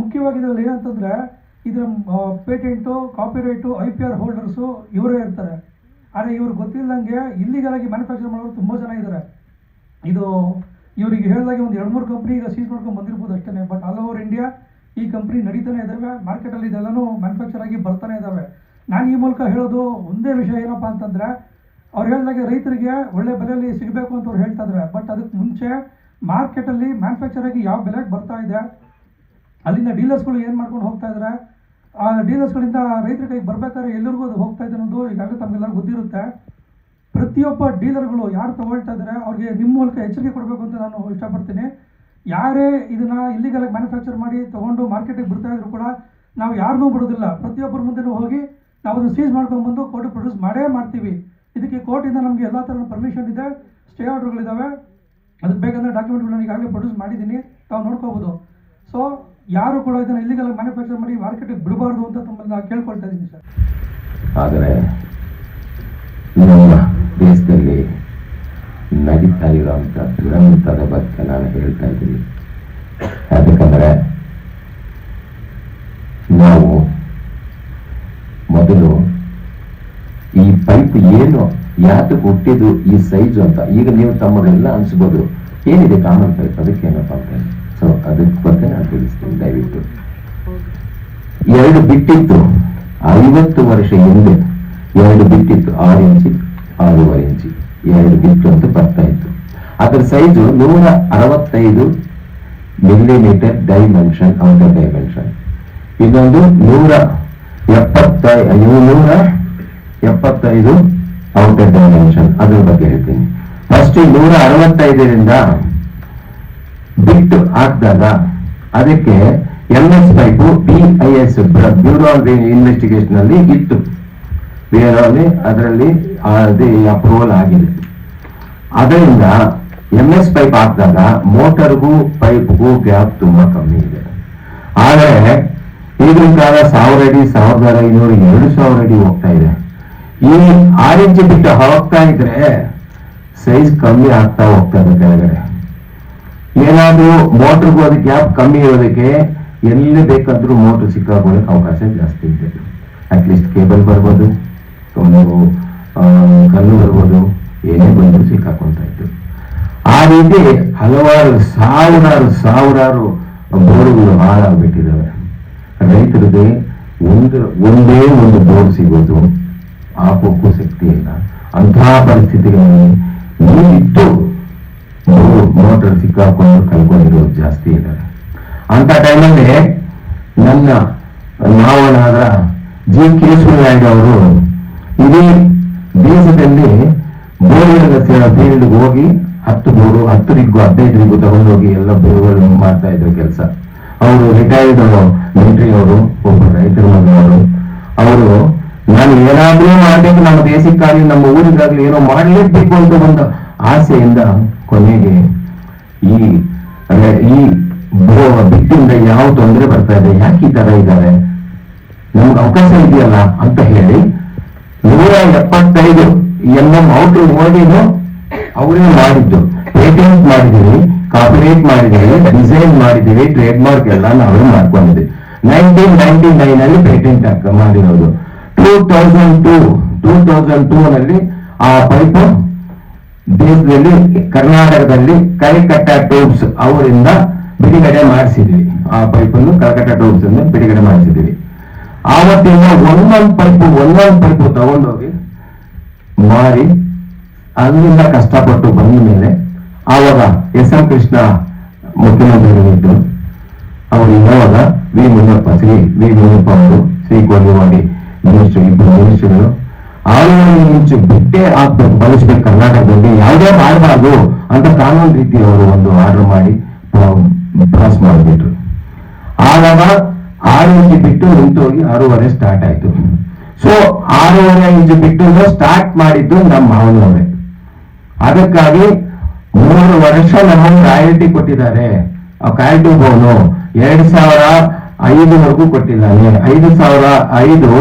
ಮುಖ್ಯವಾಗಿ ಇದರಲ್ಲಿ ಏನಂತಂದರೆ ಇದರ patent copyright I P R holders ಇವರೇ ಇರ್ತಾರೆ. ಆದರೆ ಇವ್ರಿಗೆ ಗೊತ್ತಿಲ್ಲದಂಗೆ ಇಲ್ಲಿಗಲ್ ಆಗಿ ಮ್ಯಾನುಫ್ಯಾಕ್ಚರ್ ಮಾಡೋರು ತುಂಬ ಜನ ಇದ್ದಾರೆ ಇದು ಇವರಿಗೆ ಹೇಳಿದಾಗೆ ಒಂದು ಎರಡು ಮೂರು ಕಂಪ್ನಿ ಈಗ ಸೀಸ್ ಮಾಡ್ಕೊಂಡು ಬಂದಿರ್ಬೋದು ಅಷ್ಟೇ ಬಟ್ ಆಲ್ ಓವರ್ ಇಂಡಿಯಾ ಈ ಕಂಪ್ನಿ ನಡೀತಾನೆ ಇದ್ದಾವೆ ಮಾರ್ಕೆಟಲ್ಲಿ ಇದೆಲ್ಲನೂ ಮ್ಯಾನುಫ್ಯಾಕ್ಚರ್ ಆಗಿ ಬರ್ತಾನೆ ಇದ್ದಾವೆ ನಾನು ಈ ಮೂಲಕ ಹೇಳೋದು ಒಂದೇ ವಿಷಯ ಏನಪ್ಪ ಅಂತಂದರೆ, ಅವ್ರು ಹೇಳಿದಾಗೆ ರೈತರಿಗೆ ಒಳ್ಳೆ ಬೆಲೆಯಲ್ಲಿ ಸಿಗಬೇಕು ಅಂತ ಅವ್ರು ಹೇಳ್ತಾ ಇದ್ದಾರೆ ಬಟ್ ಅದಕ್ಕೆ ಮುಂಚೆ ಮಾರ್ಕೆಟಲ್ಲಿ ಮ್ಯಾನುಫ್ಯಾಕ್ಚರ್ ಆಗಿ ಯಾವ ಬೆಲೆಗೆ ಬರ್ತಾ ಇದೆ ಅಲ್ಲಿಂದ ಡೀಲರ್ಸ್ಗಳು ಏನು ಮಾಡ್ಕೊಂಡು ಹೋಗ್ತಾ ಇದ್ದಾರೆ ಆ ಡೀಲರ್ಸ್ಗಳಿಂದ ರೈತರ ಕೈಗೆ ಬರ್ಬೇಕಾದ್ರೆ ಎಲ್ಲರಿಗೂ ಅದು ಹೋಗ್ತಾ ಇದೆ ಅನ್ನೋದು ಈಗಾಗಲೇ ತಮಗೆಲ್ಲರಿಗೂ ಗೊತ್ತಿರುತ್ತೆ. ಪ್ರತಿಯೊಬ್ಬ ಡೀಲರ್ಗಳು ಯಾರು ತಗೊಳ್ತಾ ಇದ್ದಾರೆ ಅವ್ರಿಗೆ ನಿಮ್ಮ ಮೂಲಕ ಎಚ್ಚರಿಕೆ ಕೊಡಬೇಕು ಅಂತ ನಾನು ಇಷ್ಟಪಡ್ತೀನಿ. ಯಾರೇ ಇದನ್ನ ಇಲ್ಲಿಗೆಲ್ಲ ಮ್ಯಾನುಫ್ಯಾಕ್ಚರ್ ಮಾಡಿ ತಗೊಂಡು ಮಾರ್ಕೆಟಿಗೆ ಬಿಡ್ತಾ ಇದ್ರು ಕೂಡ ನಾವು ಯಾರನ್ನೂ ಬಿಡೋದಿಲ್ಲ. ಪ್ರತಿಯೊಬ್ಬರ ಮುಂದೆನೂ ಹೋಗಿ ನಾವು ಅದನ್ನು ಸೀಸ್ ಮಾಡ್ಕೊಂಡ್ಬಂದು ಕೋರ್ಟ್ ಪ್ರೊಡ್ಯೂಸ್ ಮಾಡೇ ಮಾಡ್ತೀವಿ. ಇದಕ್ಕೆ ಕೋರ್ಟಿಂದ ನಮಗೆ ಎಲ್ಲ ಥರದ ಪರ್ಮಿಷನ್ ಇದೆ. ಸ್ಟೇ ಆರ್ಡರ್ಗಳಿದ್ದಾವೆ ಅದಕ್ಕೆ ಬೇಕಂದ್ರೆ ಡಾಕ್ಯುಮೆಂಟ್ಗಳನ್ನ ಈಗಾಗಲೇ ಪ್ರೊಡ್ಯೂಸ್ ಮಾಡಿದ್ದೀನಿ. ತಾವು ನೋಡ್ಕೋಬೋದು. ಸೊ ಯಾರು ಕೂಡ ಇದನ್ನು ಇಲ್ಲಿಗೆಲ್ಲ ಮ್ಯಾನುಫ್ಯಾಕ್ಚರ್ ಮಾಡಿ ಮಾರ್ಕೆಟಿಗೆ ಬಿಡಬಾರ್ದು ಅಂತ ತುಂಬ ನಾನು ಕೇಳ್ಕೊಳ್ತಾ ಇದ್ದೀನಿ ಸರ್. ಆದರೆ ನಮ್ಮ ದೇಶದಲ್ಲಿ ನಡೀತಾ ಇರೋವಂಥ ದುರಂತದ ಬಗ್ಗೆ ನಾನು ಹೇಳ್ತಾ ಇದ್ದೀನಿ. ಯಾಕಂದರೆ ನಾವು ಮೊದಲು ಈ ಪೈಪ್ ಏನು ಯಾತಕ್ಕೆ ಹುಟ್ಟಿದ್ದು ಈ ಸೈಜ್ ಅಂತ, ಈಗ ನೀವು ತಮ್ಮಗಳೆಲ್ಲ ಅನಿಸ್ಬೋದು. ಏನಿದೆ ಕಾಮನ್ ಪೈಪ್ ಅದಕ್ಕೆ ಏನಪ್ಪ ಅಂತ ಬಗ್ಗೆ ನಾನು ತಿಳಿಸ್ತೀನಿ ದಯವಿಟ್ಟು. ಎರಡು ಬಿಟ್ಟಿತ್ತು. ಐವತ್ತು ವರ್ಷ ಹಿಂದೆ ಎರಡು ಬಿಟ್ಟಿತ್ತು, ಆರು ಇಂಚಿ, ಆರೂವರೆ ಇಂಚಿ. ಎರಡು ಬಿಟ್ಟು ಅಂತ ಬರ್ತಾ ಇತ್ತು. ಅದರ ಸೈಜು ನೂರ ಅರವತ್ತೈದು ಮಿಲಿಮೀಟರ್ ಡೈಮೆನ್ಷನ್ ಔಟರ್ ಡೈಮೆನ್ಷನ್ ಇದೊಂದು ನೂರ ಎಪ್ಪತ್ತೈ ನೂರ ಎಪ್ಪತ್ತೈದು ಔಟರ್ ಡೈಮೆನ್ಷನ್ ಅದ್ರ ಬಗ್ಗೆ ಹೇಳ್ತೀನಿ. ಫಸ್ಟ್ ನೂರ ಅರವತ್ತೈದರಿಂದ ಬಿಟ್ಟು ಹಾಕಿದಾಗ ಅದಕ್ಕೆ L S pipe B I S bureau of investigation ಅಲ್ಲಿ ಇತ್ತು. ಬೇರೆ ಅದರಲ್ಲಿ ಅದೇ ಅಪ್ರೂವಲ್ ಆಗಿದೆ. ಅದರಿಂದ ಎಂ ಎಸ್ ಪೈಪ್ ಹಾಕಿದಾಗ ಮೋಟರ್ಗೂ ಪೈಪ್ಗೂ ಗ್ಯಾಪ್ ತುಂಬಾ ಕಮ್ಮಿ ಇದೆ. ಆದರೆ ಈಗಿನ ಕಾಲ ಸಾವಿರ ಅಡಿ, ಸಾವಿರದ ಐನೂರು, ಎರಡು ಸಾವಿರ ಅಡಿ ಹೋಗ್ತಾ ಇದೆ. ಈ ಆರ್ ಇಂಚು ಬಿಟ್ಟು ಹೋಗ್ತಾ ಇದ್ರೆ ಸೈಜ್ ಕಮ್ಮಿ ಆಗ್ತಾ ಹೋಗ್ತದೆ ಕೆಳಗಡೆ. ಏನಾದ್ರೂ ಮೋಟ್ರಿಗೂ ಅದು ಗ್ಯಾಪ್ ಕಮ್ಮಿ ಇರೋದಕ್ಕೆ ಎಲ್ಲಿ ಬೇಕಾದ್ರೂ ಮೋಟ್ರ್ ಸಿಕ್ಕಾಕೊಳ್ಳೋಕೆ ಅವಕಾಶ ಜಾಸ್ತಿ ಇದೆ. ಅಟ್ಲೀಸ್ಟ್ ಕೇಬಲ್ ಬರ್ಬೋದು ಒಂದು ಆ, ಕಲ್ಲು ಬರ್ಬೋದು ಏನೇ ಬಂದರೂ ಸಿಕ್ಕಾಕೊಂತ ಇತ್ತು. ಆ ರೀತಿ ಹಲವಾರು ಸಾವಿರಾರು ಸಾವಿರಾರು ಬೋರ್ಗಳು ಹಾಳಾಗ್ಬಿಟ್ಟಿದ್ದಾವೆ. ರೈತರಿಗೆ ಒಂದು ಒಂದೇ ಒಂದು ಬೋರ್ ಸಿಗೋದು ಹಾಕೋಕ್ಕೂ ಶಕ್ತಿ ಇಲ್ಲ ಅಂತಹ ಪರಿಸ್ಥಿತಿಗಳಲ್ಲಿ ನೀರಿಟ್ಟು ಮೋಟರ್ ಸಿಕ್ಕಾಕೊಂಡು ಜಾಸ್ತಿ ಇದ್ದಾರೆ. ಅಂತ ಟೈಮಲ್ಲಿ ನನ್ನ ನಾವನಾದ ಜಿ ಕೇಶವನಾಯ್ಡು ಅವರು ಇಡೀ ದೇಶದಲ್ಲಿ ಬೋರ್ವೆಲ್ ಫೀಲ್ಡ್ ಹೋಗಿ ಹತ್ತು ಬೋರು, ಹತ್ತು ರಿಗ್ಗು, ಹದಿನೈದು ರಿಗ್ಗು ತಗೊಂಡೋಗಿ ಎಲ್ಲ ಬೋರ್ವೆಲ್ ಮಾಡ್ತಾ ಇದ್ರು ಕೆಲಸ. ಅವರು ರಿಟೈರ್ಡ್ ಮಿಲಿಟರಿ ಅವರು, ಒಬ್ಬ ರೈತರ ಮಗನವರು ಅವರು, ನಾನು ಏನಾದ್ರೂ ಮಾಡಬೇಕು, ನಮ್ಮ ದೇಶಕ್ಕಾಗಿ, ನಮ್ಮ ಊರಿಗಾಗ್ಲಿ ಏನೋ ಮಾಡಲೇಬೇಕು ಅಂತ ಒಂದು ಆಸೆಯಿಂದ ಕೊನೆಗೆ ಈ, ಅಂದ್ರೆ ಈ ಬಿಟ್ಟಿಂದ ಯಾವ ತೊಂದರೆ ಬರ್ತಾ ಇದೆ, ಯಾಕೆ ಈ ತರ ಇದ್ದಾರೆ? ನಮ್ಗೆ ಅವಕಾಶ ಇದೆಯಲ್ಲ ಅಂತ ಹೇಳಿ ನೂರ ಎಪ್ಪತ್ತೈದು ಎಲ್ಲ ಔಟ್ ಹೋಗಿದ್ದು ಅವರೇ ಮಾಡಿದ್ದು. ಪೇಟೆಂಟ್ ಮಾಡಿದೀವಿ ಕಾಪಿರೇಟ್ ಮಾಡಿದೀವಿ ಡಿಸೈನ್ ಮಾಡಿದೀವಿ ಟ್ರೇಡ್ ಮಾರ್ಕ್ ಎಲ್ಲ ನಾವೇ ಮಾಡ್ಕೊಂಡಿದ್ವಿ ನೈನ್ಟೀನ್ ನೈನ್ಟಿ ನೈನ್ ಅಲ್ಲಿ ಪೇಟೆಂಟ್ ಮಾಡಿರೋದು. Two thousand two two thousand two ನಲ್ಲಿ ಆ ಪೈಪ್ ದೇಶದಲ್ಲಿ, ಕರ್ನಾಟಕದಲ್ಲಿ ಕೈಕಟ್ಟ ಟೂಬ್ಸ್ ಅವರಿಂದ ಬಿಡುಗಡೆ ಮಾಡಿಸಿದ್ವಿ. ಆ ಪೈಪನ್ನು ಕಲ್ಕಟ್ಟ ಟೂಬ್ಸ್ ಅನ್ನು ಬಿಡುಗಡೆ ಮಾಡಿಸಿದ್ವಿ. ಆವತ್ತಿಂದ ಒಂದೊಂದು ಪೈಪು ಒಂದೊಂದು ಪೈಪು ತಗೊಂಡೋಗಿ ಮಾರಿ, ಅಲ್ಲಿಂದ ಕಷ್ಟಪಟ್ಟು ಬಂದ ಮೇಲೆ ಆವಾಗ ಎಸ್ ಎಂ ಕೃಷ್ಣ ಮುಖ್ಯಮಂತ್ರಿಗಳಿದ್ರು ಅವರು ಇವಾಗ ವಿ ಮುನಿಯಪ್ಪ, ಶ್ರೀ ವಿ ಮುನಿಯಪ್ಪ ಅವರು ಶ್ರೀ ಗೋಲಿವಾಡಿ ಮಿನಿಸ್ಟರ್ ಇಬ್ಬರು ಮಿನಿಸ್ಟರ್ಗಳು ಆಳುವಳಿ ಇಂಚು ಬಿಟ್ಟೆ ಆಗ್ಬೇಕು ಬಳಸ್ಬೇಕು ಕರ್ನಾಟಕದಲ್ಲಿ ಯಾವುದೇ ಮಾಡಬಾರ್ದು ಅಂತ ಕಾನೂನು ರೀತಿ ಅವರು ಒಂದು ಆರ್ಡರ್ ಮಾಡಿ ಪಾಸ್ ಮಾಡಿಬಿಟ್ರು ಆಗ ಆರು ಇಂಚು ಬಿಟ್ಟು ನಿಂತೋಗಿ ಆರೂವರೆ ಸ್ಟಾರ್ಟ್ ಆಯ್ತು. ಸೊ ಆರೂವರೆ ಇಂಚು ಬಿಟ್ಟು ಸ್ಟಾರ್ಟ್ ಮಾಡಿದ್ದು ನಮ್ಮ ಮಾವನವರೇ. ಅದಕ್ಕಾಗಿ ಮೂರು ವರ್ಷ ನಮಗೆ ರಾಯಲ್ಟಿ ಕೊಟ್ಟಿದ್ದಾರೆ. ಕಾಯಿಟು ಬೋನು ಎರಡ್ ಸಾವಿರ ಐದವರೆಗೂ ಕೊಟ್ಟಿದ್ದಾನೆ. ಐದು ಸಾವಿರ ಐದು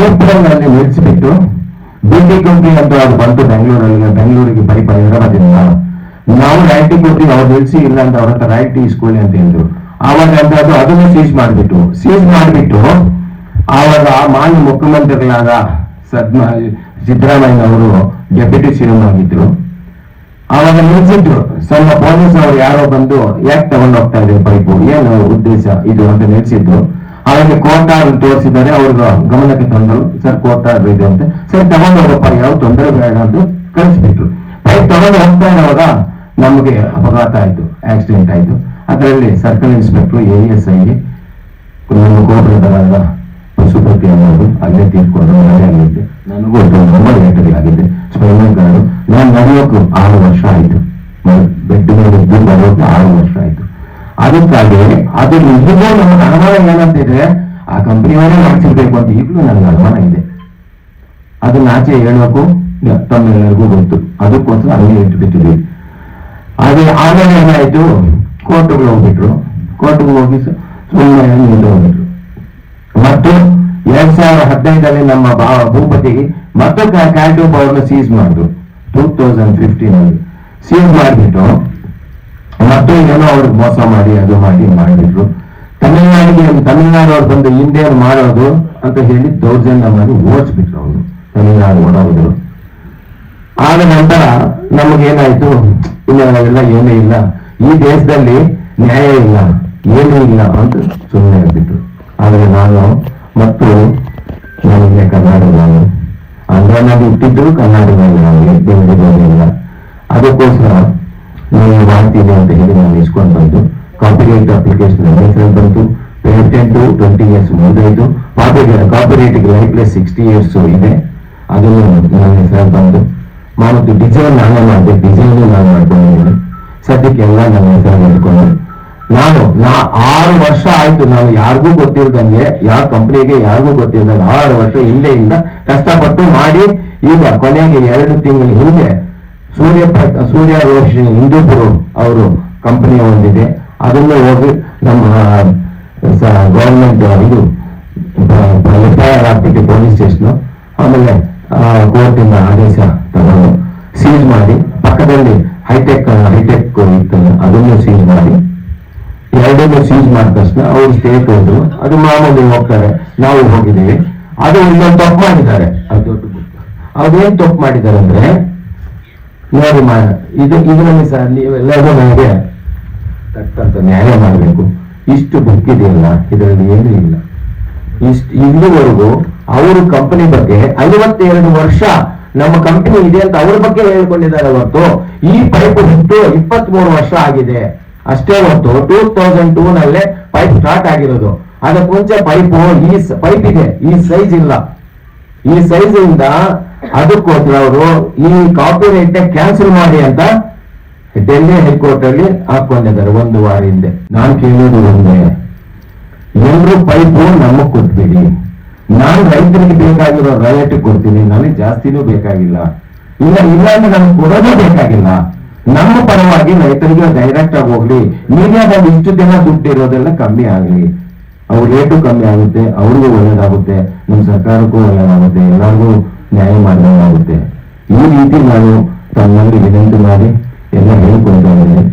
ಏಪ್ರಿಲ್ನಲ್ಲಿ ನಿಲ್ಲಿಸಿಬಿಟ್ಟು ಬಿಟಿ ಕಂಪ್ನಿ ಅಂತ ಅದು ಬಂತು ಬೆಂಗಳೂರಲ್ಲಿ ಬೆಂಗಳೂರಿಗೆ ಬರೀ ಹೈದರಾಬಾದಿಂದ ನಾವು ರಾಯಲ್ಟಿ ಕೊಡ್ತೀವಿ, ಅವ್ರು ನಿಲ್ಸಿ ಇಲ್ಲ ಅಂತ ಅವ್ರ ಹತ್ರ ರಾಯಲ್ಟಿ ಇಸ್ಕೊಳ್ಳಿ ಅಂತ ಹೇಳಿದ್ರು. ಆವಾಗ ಅದು ಅದನ್ನು ಸೀಸ್ ಮಾಡಿಬಿಟ್ಟು ಸೀಸ್ ಮಾಡಿಬಿಟ್ಟು ಆವಾಗ ಮಾನ್ಯ ಮುಖ್ಯಮಂತ್ರಿಗಳಾದ ಸದ್ಮ, ಸಿದ್ದರಾಮಯ್ಯ ಅವರು ಡೆಪ್ಯೂಟಿ ಸಿಎಂ ಆಗಿದ್ರು. ಆವಾಗ ನಿಲ್ಸಿದ್ರು. ಸ್ವಲ್ಪ ಪೊಲೀಸ್ ಅವರು ಯಾರೋ ಬಂದು ಯಾಕೆ ತಗೊಂಡು ಹೋಗ್ತಾ ಇದೆ ಪೈಪು ಏನು ಉದ್ದೇಶ ಇದು ಅಂತ ನಿಲ್ಸಿದ್ರು. ಅವರಿಗೆ ಕೋಟಾ ತೋರಿಸಿದ್ದಾರೆ ಅವ್ರ ಗಮನಕ್ಕೆ ತಂದರು. ಸರ್ ಕೋಟಾ ಇದೆ ಅಂತ. ಸರ್ ತಗೊಂಡು ಹೋಗಪ್ಪ ಯಾವ ತೊಂದರೆ ಬೇಡ ಅಂತ ಕಳಿಸ್ಬಿಟ್ರು. ಬೈಕ್ ತಗೊಂಡು ಹೋಗ್ತಾ ಇರೋವಾಗ ನಮಗೆ ಅಪಘಾತ ಆಯ್ತು ಆಕ್ಸಿಡೆಂಟ್ ಆಯ್ತು. ಅದರಲ್ಲಿ circle inspector, A S I ನಮ್ಮ ಗೋಪುರದವರಾದ ಪಶುಪತಿ ಅನ್ನೋದು ಅಲ್ಲೇ ತೀರ್ಕೊಂಡು ಮನೆಯಲ್ಲಿದ್ದೆ ನನಗೂ ನಂಬರ್ ತುಂಬ ಆಗಿದೆ ಸ್ಪೈನಲ್ ಗಾರ್ಡು. ನಾನು ನಡೆಯೋಕು ಆರು ವರ್ಷ ಆಯಿತು. ಬೆಡ್ ಮೇಲೆ ಇದ್ದು ಬರೋಕೆ ಆರು ವರ್ಷ ಅದಕ್ಕಾಗಿ ಅದು ನಿಜವೂ ನಮ್ಮ ಅನುಮಾನ ಏನಂತಿದ್ರೆ ಆ ಕಂಪನಿಯವರೇ ಮಾಡಿಸಿರ್ಬೇಕು ಅಂತ ಈಗಲೂ ನನಗೆ ಅನುಮಾನ ಇದೆ. ಅದನ್ನ ಆಚೆ ಹೇಳೋಕು ತಮ್ಮೆಲ್ಲರಿಗೂ ಗೊತ್ತು. ಅದಕ್ಕೋಸ್ಕರ ಅಲ್ಲಿ ಇಟ್ಟು ಬಿಟ್ಟಿದ್ವಿ ಅದೇ ಆಮೇಲೆ ಏನಾಯ್ತು? ಕೋರ್ಟ್ಗೆ ಹೋಗ್ಬಿಟ್ರು. ಕೋರ್ಟ್ಗೆ ಹೋಗಿ ಸುಮ್ಮನೆ ನಿಂತು ಹೋಗ್ಬಿಟ್ರು ಮತ್ತು ಎರಡ್ ಸಾವಿರದ ಹದಿನೈದರಲ್ಲಿ ನಮ್ಮ ಭೂಪತಿಗೆ ಮತ್ತೆ ಕ್ಯಾಲ್ಟೋ ಪವರ್ನ ಸೀಸ್ ಮಾಡಿದ್ರು ಟೂ ತೌಸಂಡ್ ಫಿಫ್ಟೀನ್ ಅಲ್ಲಿ. ಸೀಸ್ ಮಾಡಿಬಿಟ್ಟು ಮತ್ತು ಏನೋ ಅವ್ರಿಗೆ ಮೋಸ ಮಾಡಿ, ಅದು ಮಾಡಿ, ಮಾಡಿದ್ರು. ತಮಿಳ್ನಾಡಿಗೆ ತಮಿಳ್ನಾಡು ಅವ್ರು ಬಂದು ಇಂಡಿಯನ್ ಮಾಡೋದು ಅಂತ ಹೇಳಿ ದೌರ್ಜನ್ಯ ಮಾಡಿ ಓಡಿಸ್ಬಿಟ್ರು ಅವರು. ತಮಿಳ್ನಾಡು ಓಡೋದ್ರು ಆದ ನಂತರ ನಮಗೇನಾಯ್ತು? ಇಲ್ಲ ಎಲ್ಲ ಏನೂ ಇಲ್ಲ. ಈ ದೇಶದಲ್ಲಿ ನ್ಯಾಯ ಇಲ್ಲ, ಏನೂ ಇಲ್ಲ ಅಂತ ಸುಮ್ಮನೆ ಆಗ್ಬಿಟ್ರು ಆದರೆ ನಾನು ಮತ್ತು ನನಗೆ ಕರ್ನಾಟಕ ನಾನು ಆಂಧ್ರನಲ್ಲಿ ಹುಟ್ಟಿದ್ರು ಕರ್ನಾಟಕದಲ್ಲಿ ಇಲ್ಲ ಅದಕ್ಕೋಸ್ಕರ ನೀವು ಮಾಡ್ತೀನಿ ಅಂತ ಹೇಳಿ ನಾನು ಇಸ್ಕೊಂಡು ಬಂದು ಕಾಪಿರೈಟ್ ಅಪ್ಲಿಕೇಶನ್ ಹೆಸರು ಬಂತು. Patent twenty years ಮುಂದಾಯಿತು. Copyright life less sixty years ಇದೆ. ಅದನ್ನು ನನ್ನ ಹೆಸರು ಬಂದು ಮಾಡೋದು ಡಿಸೈನ್ ನಾನೇ ಮಾಡಿದೆ. ಡಿಸೈನ್ ನಾನು ಮಾಡ್ಕೊಂಡಿದ್ದೀನಿ. ಸದ್ಯಕ್ಕೆ ಎಲ್ಲ ನನ್ನ ಹೆಸರು ಮಾಡ್ಕೊಂಡು ನಾನು, ನಾ ಆರು ವರ್ಷ ಆಯ್ತು. ನಾನು ಯಾರಿಗೂ ಗೊತ್ತಿಲ್ದಂಗೆ, ಯಾವ ಕಂಪ್ನಿಗೆ ಯಾರಿಗೂ ಗೊತ್ತಿಲ್ದಂಗೆ ಆರು ವರ್ಷ ಹಿಂದೆಯಿಂದ ಕಷ್ಟಪಟ್ಟು ಮಾಡಿ ಈಗ ಕೊನೆಗೆ ಎರಡು ತಿಂಗಳ ಹಿಂದೆ ಸೂರ್ಯ ಸೂರ್ಯ ರೋಷಿ ಹಿಂದೂಪುರು ಅವರು ಕಂಪನಿ ಹೊಂದಿದೆ. ಅದನ್ನು ಹೋಗಿ ನಮ್ಮ ಗೌರ್ಮೆಂಟ್ ಇದು ಹಾಕ್ಬಿಟ್ಟು ಪೊಲೀಸ್ ಸ್ಟೇಷನ್ ಆಮೇಲೆ ಕೋರ್ಟಿಂದ ಆದೇಶ ತಗೊಂಡು ಸೀಜ್ ಮಾಡಿ, ಪಕ್ಕದಲ್ಲಿ ಹೈಟೆಕ್ ಹೈಟೆಕ್ ಇತ್ತು ಅದನ್ನು ಸೀಜ್ ಮಾಡಿ. ಎರಡನ್ನೂ ಸೀಸ್ ಮಾಡಿದ ತಕ್ಷಣ ಅವ್ರು ಸ್ಟೇಟ್ ಹೋದ್ರು. ಅದು ಮಾಮೂಲಿ ಹೋಗ್ತಾರೆ. ನಾವು ಹೋಗಿದ್ದೀವಿ. ಅದು ಇನ್ನೊಂದು ತಪ್ಪು ಮಾಡಿದ್ದಾರೆ. ಅದು ದೊಡ್ಡ ಅದೇನ್ ತಪ್ಪು ಮಾಡಿದ್ದಾರೆ ಅಂದ್ರೆ ನೋಡಿ ಮಾಡ? ಇದು ಇದರಲ್ಲಿ ಸಹ ನೀವೆಲ್ಲರೂ ನನಗೆ ತಕ್ಕಂತ ನ್ಯಾಯ ಮಾಡಬೇಕು. ಇಷ್ಟು ಬುಕ್ ಇದೆಯಲ್ಲ ಇದರಲ್ಲಿ ಏನೂ ಇಲ್ಲ. ಇಷ್ಟು ಇಲ್ಲಿವರೆಗೂ ಅವರು ಕಂಪನಿ ಬಗ್ಗೆ ಐವತ್ತೆರಡು ವರ್ಷ ನಮ್ಮ ಕಂಪನಿ ಇದೆ ಅಂತ ಅವ್ರ ಬಗ್ಗೆ ಹೇಳ್ಕೊಂಡಿದ್ದಾರೆ ಹೊರತು ಈ ಪೈಪ್ ಬಿಟ್ಟು ಇಪ್ಪತ್ತ್ ಮೂರು ವರ್ಷ ಆಗಿದೆ. ಅಷ್ಟೇ ಹೊರತು ಟೂ ತೌಸಂಡ್ ಟೂ ನಲ್ಲೇ ಪೈಪ್ ಸ್ಟಾರ್ಟ್ ಆಗಿರೋದು. ಅದಕ್ಕೆ ಮುಂಚೆ ಪೈಪು ಈ ಪೈಪ್ ಇದೆ. ಈ ಸೈಜ್ ಇಲ್ಲ. ಈ ಸೈಜ್ ಇಂದ ಅದಕ್ಕೋಸ್ಕರ ಅವರು ಈ ಕಾಪಿ ರೇಟ್ ಕ್ಯಾನ್ಸಲ್ ಮಾಡಿ ಅಂತ ಡೆಲ್ಲಿ ಹೈಕೋರ್ಟ್ ಅಲ್ಲಿ ಹಾಕೊಂಡಿದ್ದಾರೆ ಒಂದು ವಾರ ಹಿಂದೆ. ನಾನು ಕೇಳೋದು ಒಂದೇ. ಎಲ್ರು ಪೈಪು ನಮಗ್ ಕೊಟ್ಬಿಡಿ. ನಾನು ರೈತರಿಗೆ ಬೇಕಾಗಿರೋ ರೇಟ್ ಕೊಡ್ತೀನಿ. ನನಗೆ ಜಾಸ್ತಿನೂ ಬೇಕಾಗಿಲ್ಲ. ಇಲ್ಲ ಇಲ್ಲ ಅಂದ್ರೆ ನಮ್ಗೆ ಕೊಡೋದು ಬೇಕಾಗಿಲ್ಲ. ನಮ್ಮ ಪರವಾಗಿ ರೈತರಿಗೆ ಡೈರೆಕ್ಟ್ ಆಗಿ ಹೋಗ್ಲಿ. ಮೀಡಿಯಾದಲ್ಲಿ ಇಷ್ಟು ದಿನ ದುಡ್ಡು ಇರೋದೆಲ್ಲ ಕಮ್ಮಿ ಆಗ್ಲಿ. ಅವ್ರ ರೇಟು ಕಮ್ಮಿ ಆಗುತ್ತೆ, ಅವ್ರಿಗೂ ಒಳ್ಳೇದಾಗುತ್ತೆ ನಮ್ಮ ಸರ್ಕಾರಕ್ಕೂ ಒಳ್ಳೇದಾಗುತ್ತೆ, ಎಲ್ಲರಿಗೂ ನ್ಯಾಯ ಮಾಡಿದಂಗಾಗುತ್ತೆ ಈ ರೀತಿ ನಾನು ತಮ್ಮಲ್ಲಿ ವಿನಂತಿ ಮಾಡಿ ಎಲ್ಲ ಹೇಳ್ಕೊಳ್ತಾ ಇದ್ದೀನಿ